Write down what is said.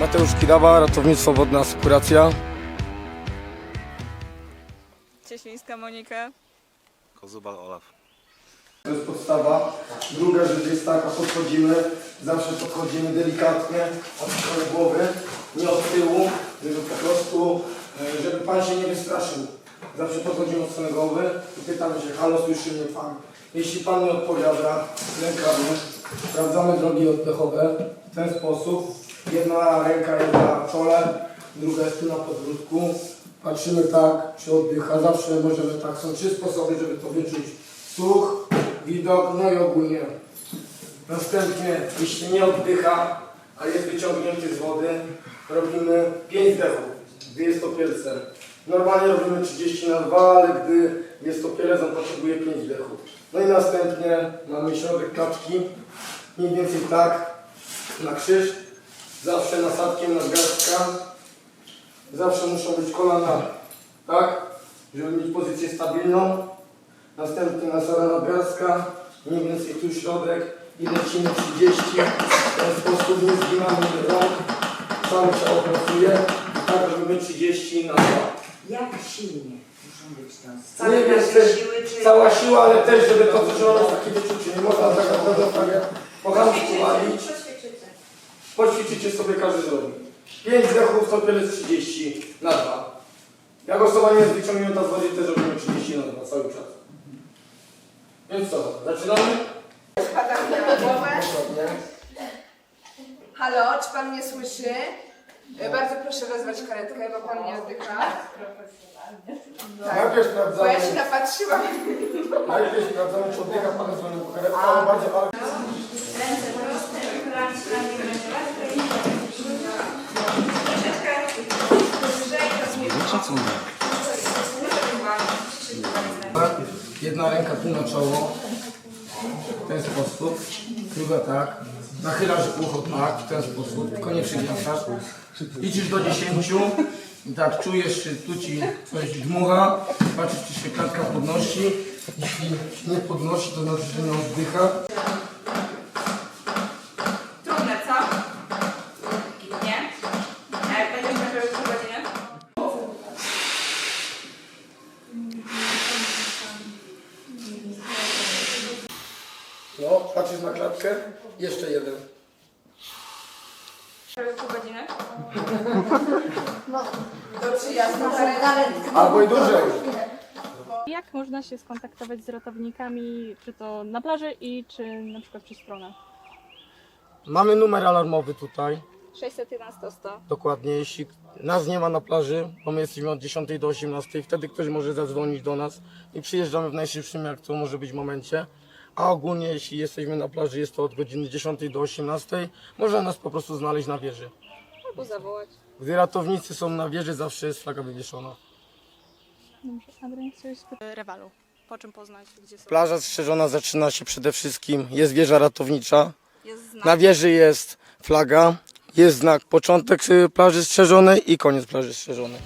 Mateusz Kidawa, ratownictwo wodne asekuracja. Cieślińska Monika. Kozubal Olaf. To jest podstawa. Druga rzecz jest taka, podchodzimy, zawsze podchodzimy delikatnie od strony głowy, nie od tyłu, żeby po prostu, e, żeby Pan się nie wystraszył. Zawsze podchodzimy od strony głowy i pytamy się, halo, słyszy mnie Pan? Jeśli Pan nie odpowiada, lękamy, sprawdzamy drogi oddechowe w ten sposób. Jedna ręka jest na czole, druga jest tu na podbródku. Patrzymy tak, czy oddycha. Zawsze możemy tak. Są trzy sposoby, żeby to wyczuć. Słuch, widok, no i ogólnie. Następnie, jeśli nie oddycha, a jest wyciągnięty z wody, robimy 5 dechów, gdy jest to pielcem. Normalnie robimy 30 na 2, ale gdy jest to pielec, on potrzebuje 5 dechów. No i następnie mamy środek kaczki, mniej więcej tak, na krzyż, zawsze nasadkiem nadgarstka, zawsze muszą być kolana, tak, żeby mieć pozycję stabilną. Następnie nasada nadgarstka, mniej więcej tu środek i lecimy 30. W ten sposób nie zginamy rąk, całe ciało pracuje tak robimy 30 na 2. Jak silnie muszą być tam? Nie wiem, nasze czy siły, czy... cała siła, ale też, żeby to coś ono takie wyczucie. Nie można tak naprawdę tak jak po hamsku walić. Poćwiczycie sobie, każdy zrobi. 5 dechów, to pielec 30 na 2. Jak osoba nie jest wyciągnięta z wody, też robimy 30 na 2 cały czas. Więc co, zaczynamy? Spadam na głowę. Halo, czy pan mnie słyszy? E, Bardzo proszę wezwać karetkę, bo pan nie oddycha. Tak. Najpierw Bo ja się napatrzyłam. najpierw sprawdzamy, czy oddycha Pan dzwonił po karetkę, ale bardzo ale Ręce tak. Jedna ręka tu na czoło. W ten sposób. Druga tak. Nachylasz ucho tak, w ten sposób. Tylko nie przygniatasz. Liczysz do 10. I tak czujesz, czy tu ci coś dmucha. Patrzysz, czy się klatka podnosi. Jeśli nie podnosi, to znaczy, że nie oddycha. Trudne, co? Nie? A jak będziesz na pół godziny? No, patrzysz na klatkę. Jeszcze jeden. Pół godziny? do przyjazdu. Albo i dłużej. Jak można się skontaktować z ratownikami, czy to na plaży i czy na przykład przez stronę? Mamy numer alarmowy tutaj. 611 100. Dokładnie, jeśli nas nie ma na plaży, bo my jesteśmy od 10 do 18, wtedy ktoś może zadzwonić do nas i przyjeżdżamy w najszybszym, jak to może być momencie. A ogólnie, jeśli jesteśmy na plaży, jest to od godziny 10 do 18, można nas po prostu znaleźć na wieży. Albo zawołać. Gdy ratownicy są na wieży, zawsze jest flaga wywieszona. Dobrze, Adrian, chciałeś spytać? Rewalu. Po czym poznać, gdzie są? Plaża strzeżona zaczyna się przede wszystkim, jest wieża ratownicza, Jest znak. na wieży jest flaga, jest znak początek y, plaży strzeżonej i koniec plaży strzeżonej.